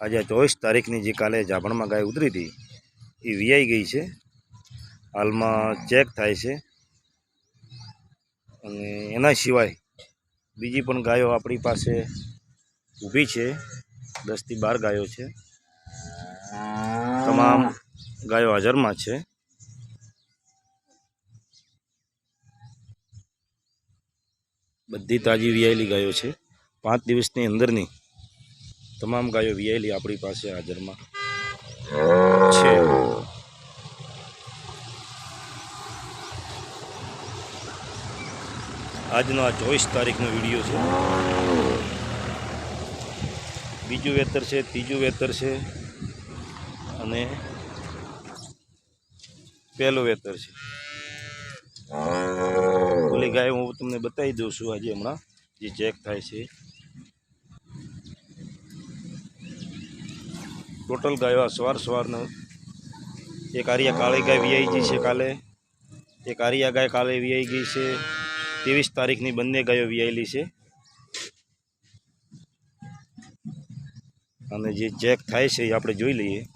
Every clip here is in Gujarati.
આજે ચોવીસ તારીખની જે કાલે જાભણમાં ગાય ઉતરી હતી, એ વીઆઈ ગઈ છે. હાલમાં ચેક થાય છે. અને એના સિવાય બીજી પણ ગાયો આપણી પાસે ઊભી છે. દસથી બાર ગાયો છે. તમામ ગાયો હાજરમાં છે. બધી તાજી વિયાયેલી ગાયો છે. પાંચ દિવસની અંદરની તમામ ગાયો વિયાયેલી આપણી પાસે હાજરમાં છે. આજનો આ ચોવીસ તારીખનો વીડિયો છે. બીજું વેતર છે, ત્રીજું વેતર છે અને પહેલું વેતર છે. ઓલી ગાય હું તમને બતાવી દઉં છું આજે હમણાં જે ચેક થાય છે. ટોટલ ગાયો સવાર સવારનો. એક આરિયા કાળી ગાય વીઆઈ ગઈ છે કાલે. એક આરિયા ગાય કાલે વિયાઈ ગઈ છે. ત્રેવીસ તારીખની બંને ગાયો વીઆયેલી છે. અને જે ચેક થાય છે એ આપણે જોઈ લઈએ.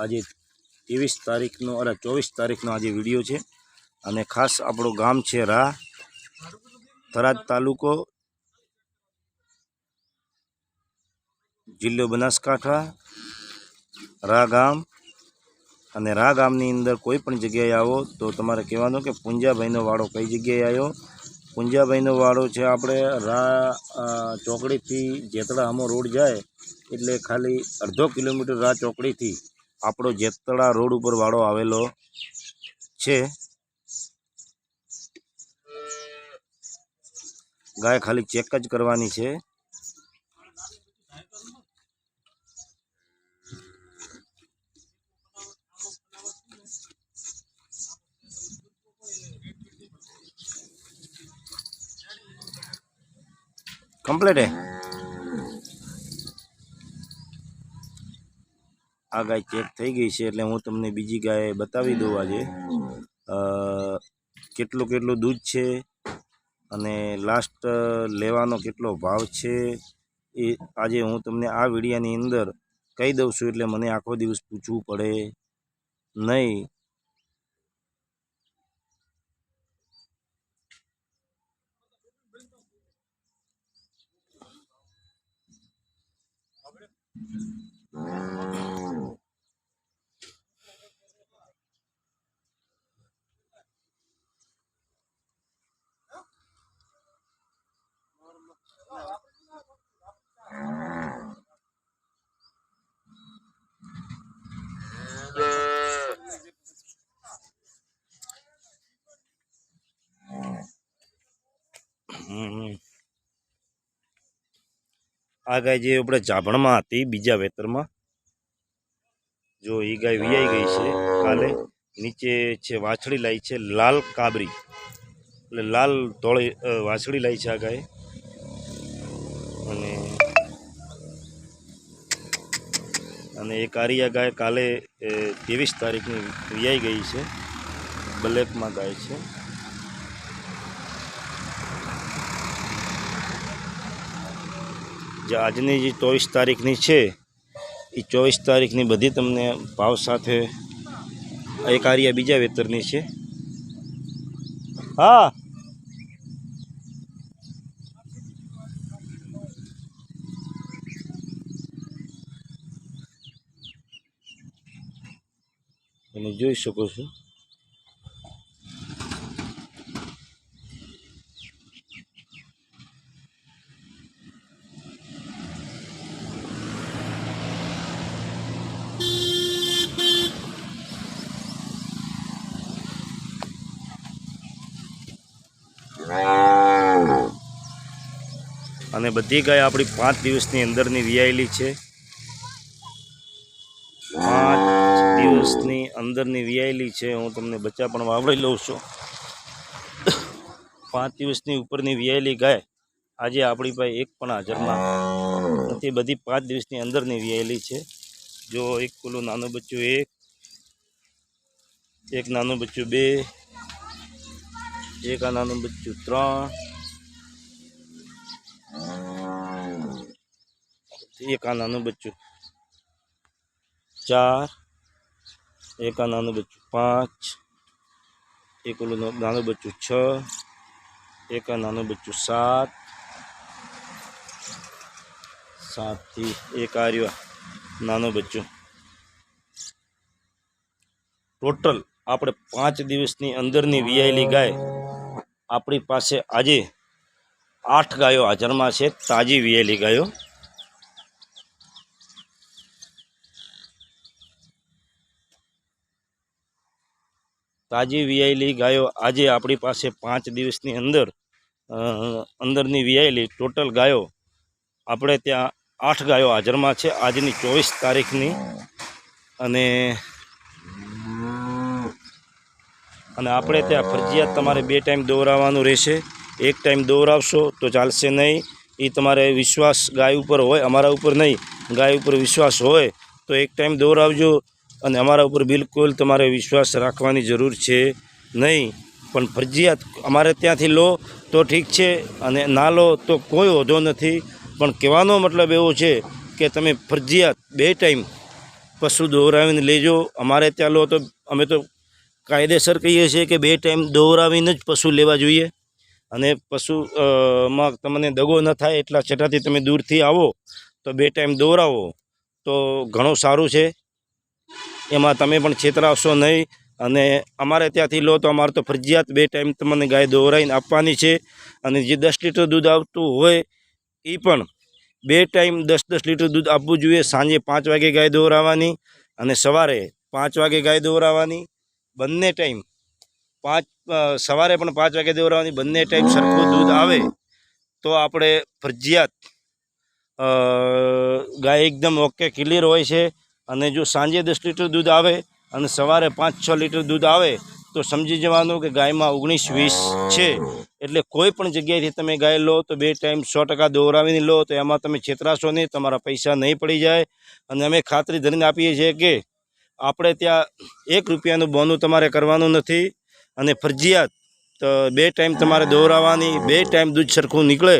આજે ત્રેવીસ તારીખનો અરે ચોવીસ તારીખનો આજે વીડિયો છે અને ખાસ આપણું ગામ છે રા થરાદ તાલુકો જિલ્લો બનાસકાંઠા. રા ગામ અને રા ગામની અંદર કોઈ પણ જગ્યાએ આવો તો તમારે કહેવાનું કે પુંજાભાઈનો વાડો કઈ જગ્યાએ આવ્યો પુંજાભાઈનો વાડો છે આપણે રા ચોકડીથી જેતળા આમો રોડ જાય એટલે ખાલી અડધો કિલોમીટર રા ચોકડીથી આપણો જેતળા રોડ ઉપર વાડો આવેલો છે. ગાય ખાલી ચેક જ કરવાની છે. કમ્પ્લીટ હે? આ ગાય ચેક થઈ ગઈ છે એટલે હું તમને બીજી ગાય બતાવી દઉં આજે. કેટલું કેટલું દૂધ છે અને લાસ્ટ લેવાનો કેટલો ભાવ છે એ આજે હું તમને આ વિડીયાની અંદર કહી દઉં છું એટલે મને આખો દિવસ પૂછવું પડે. નહીં આ ગાય જે આપણે જાભણમાં હતી, બીજા વેતરમાં. જો એ ગાય વિયાઈ ગઈ છે કાલે, નીચે છે વાછડી લાવી છે લાલ કાબરી. એટલે લાલ ધોળી વાછડી લાવી છે આ ગાય. અને અને એક આરિયા ગાય કાલે ત્રેવીસ તારીખની વિયાઈ ગઈ છે. બ્લેકમાં ગાય છે. જે આજની જે ચોવીસ તારીખની છે એ ચોવીસ તારીખની બધી તમને ભાવ સાથે એક આરિયા બીજા વેતરની છે. હા. તમે જોઈ શકો છો. અને બધી ગાય આપણી પાંચ દિવસની અંદરની વિયાયેલી છે. પાંચ દિવસની અંદરની વિયાયેલી છે. હું તમને બચ્ચા પણ વાવડી લઉં છું. પાંચ દિવસની ઉપરની વિયાયેલી ગાય આજે આપણી પાસે એક પણ હાજરમાં નથી. બધી પાંચ દિવસની અંદરની વિયાયેલી છે. જો એક પેલું નાનું બચ્ચું એક એક નાનું બચ્ચું બે, એક આ નાનું બચ્ચું ત્રણ એક આ નાનું બચ્ચું. ચાર. એક આ નાનું બચ્ચું. પાંચ. એક ઓલું નાનું બચ્ચું છ. એક આ નાનું બચ્ચું સાત. સાતથી એક આ રહ્યું નાનું બચ્ચું. ટોટલ આપણે પાંચ દિવસની અંદરની વિયાયેલી ગાય આપણી પાસે આજે આઠ ગાયો હાજરમાં છે, તાજી વિયેલી ગાયો. તાજી વિયાયેલી ગાયો આજે આપણી પાસે પાંચ દિવસની અંદર અંદરની વિયાયેલી ટોટલ ગાયો, આપણે ત્યાં આઠ ગાયો હાજરમાં છે. આજની ચોવીસ તારીખની અને અને આપણે ત્યાં ફરજિયાત તમારે બે ટાઈમ દોરાવવાનું રહેશે. એક ટાઈમ દોરાવશો તો ચાલશે નહીં. એ તમારે વિશ્વાસ ગાય ઉપર હોય, અમારા ઉપર નહીં. ગાય ઉપર વિશ્વાસ હોય તો એક ટાઈમ દોરાવજો. અને અમારા ઉપર બિલકુલ તમારે વિશ્વાસ રાખવાની જરૂર છે નહીં. પણ ફરજિયાત અમારે ત્યાંથી લો તો ઠીક છે અને ના લો તો કોઈ વધો નથી. પણ કહેવાનો મતલબ એવો છે કે તમે ફરજિયાત બે ટાઈમ પશુ દોહરાવીને લેજો. અમારે ત્યાં લો તો અમે તો કાયદેસર કહીએ છીએ કે બે ટાઈમ દોરાવીને જ પશુ લેવા જોઈએ. અને પશુ માં તમને દગો ન થાય એટલા છટાથી તમે દૂરથી આવો તો બે ટાઈમ દોરાવો તો ઘણું સારું છે. એમાં તમે પણ છેતરાવશો નહીં. અને અમારે ત્યાંથી લો તો અમારે તો ફરજિયાત બે ટાઈમ તમને ગાય દોરાઈને આપવાની છે. અને જે દસ લીટર દૂધ આવતું હોય એ પણ બે ટાઈમ દસ દસ લીટર દૂધ આપવું જોઈએ. સાંજે પાંચ વાગે ગાય દોરાવવાની અને સવારે પાંચ વાગે ગાય દોરાવવાની બંને ટાઈમ પાંચ સવારે પણ પાંચ વાગે દોરાવવાની બંને ટાઈમ સરખું દૂધ આવે તો આપણે ફરજિયાત ગાય એકદમ ઓકે ક્લિયર હોય છે. અને જો સાંજે દસ લીટર દૂધ આવે અને સવારે પાંચ, છ લીટર દૂધ આવે, તો સમજી જવાનું કે ગાયમાં ઓગણીસ, વીસ છે. એટલે કોઈ પણ જગ્યાએથી તમે ગાય લો, તો બે ટાઈમ સો ટકા દોરાવીને લો, તો એમાં તમે છેતરાશો નહીં, તમારા પૈસા નહીં પડી જાય. અને અમે ખાતરી ધરીને આપીએ છીએ કે આપણે ત્યાં એક રૂપિયાનું બોનું તમારે કરવાનું નથી. અને ફરજિયાત બે ટાઈમ તમારે દોરાવવાની બે ટાઈમ દૂધ સરખું નીકળે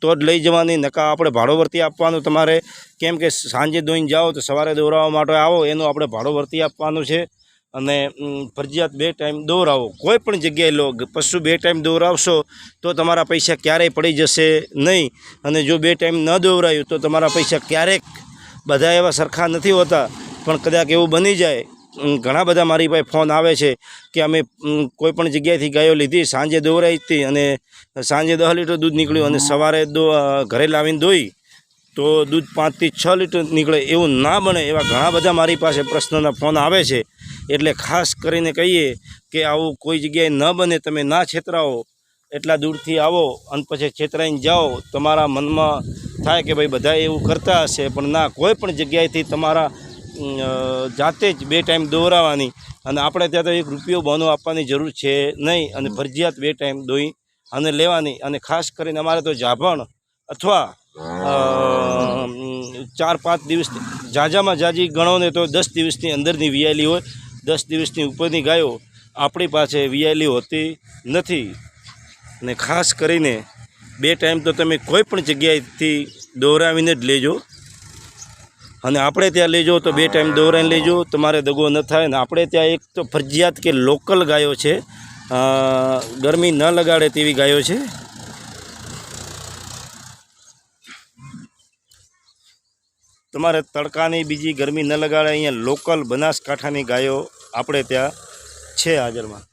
તો જ લઈ જવાની નકા આપણે ભાડો વર્તી આપવાનું? તમારે કેમ કે સાંજે દોઈને જાઓ તો સવારે દોરાવવા માટે આવો, એનું આપણે ભાડો વર્તી આપવાનું છે. અને ફરજિયાત બે ટાઈમ દોરાવો. કોઈ પણ જગ્યાએ લો પશુ બે ટાઈમ દોરાવશો, તો તમારા પૈસા ક્યારેય પડી જશે નહીં. અને જો બે ટાઈમ ન દોરાયું, તો તમારા પૈસા ક્યારેક બધા એવા સરખા નથી હોતા. પણ કદાચ એવું બની જાય ઘણા બધા મારી પાસે ફોન આવે છે કે અમે કોઈપણ કોઈ પણ જગ્યાએથી ગાયો લીધી, સાંજે દોરાઈ હતી અને સાંજે દસ લીટર દૂધ નીકળ્યું અને સવારે દો ઘરે લાવીને દોઈ તો દૂધ પાંચથી છ લીટર નીકળે એવું ના બને એવા ઘણા બધા મારી પાસે પ્રશ્નના ફોન આવે છે. એટલે ખાસ કરીને કહીએ કે આવું કોઈ જગ્યાએ ન બને, તમે ના છેતરાવો, એટલા દૂરથી આવો અને પછી છેતરાઈને જાઓ. તમારા મનમાં થાય કે ભાઈ બધા એવું કરતા હશે, પણ ના, કોઈ પણ જગ્યાએથી તમારા જાતે જ બે ટાઈમ દોરાવાની અને આપણે ત્યાં તો એક રૂપિયો બનો આપવાની જરૂર છે નહીં અને ફરજિયાત બે ટાઈમ દોઈ અને લેવાની અને ખાસ કરીને અમારે તો જાભણ અથવા ચાર પાંચ દિવસ જાજામાં જાજી ગણો ને તો દસ દિવસની અંદરની વિયાલી હોય દસ દિવસની ઉપરની ગાયો આપણી પાસે વિયાલી હોતી નથી. ને ખાસ કરીને બે ટાઈમ તો તમે કોઈ પણ જગ્યાએથી દોરાવીને જ લેજો. અને આપણે ત્યાં લેજો તો બે ટાઈમ દોરાઈને લેજો તમારે દગો ન થાય ને આપણે ત્યાં એક તો ફરજિયાત કે લોકલ ગાયો છે. ગરમી ન લગાડે તેવી ગાયો છે. તમારે તડકાની બીજી ગરમી ન લગાડે, અહીંયા લોકલ બનાસકાંઠાની ગાયો આપણે ત્યાં છે હાજરમાં.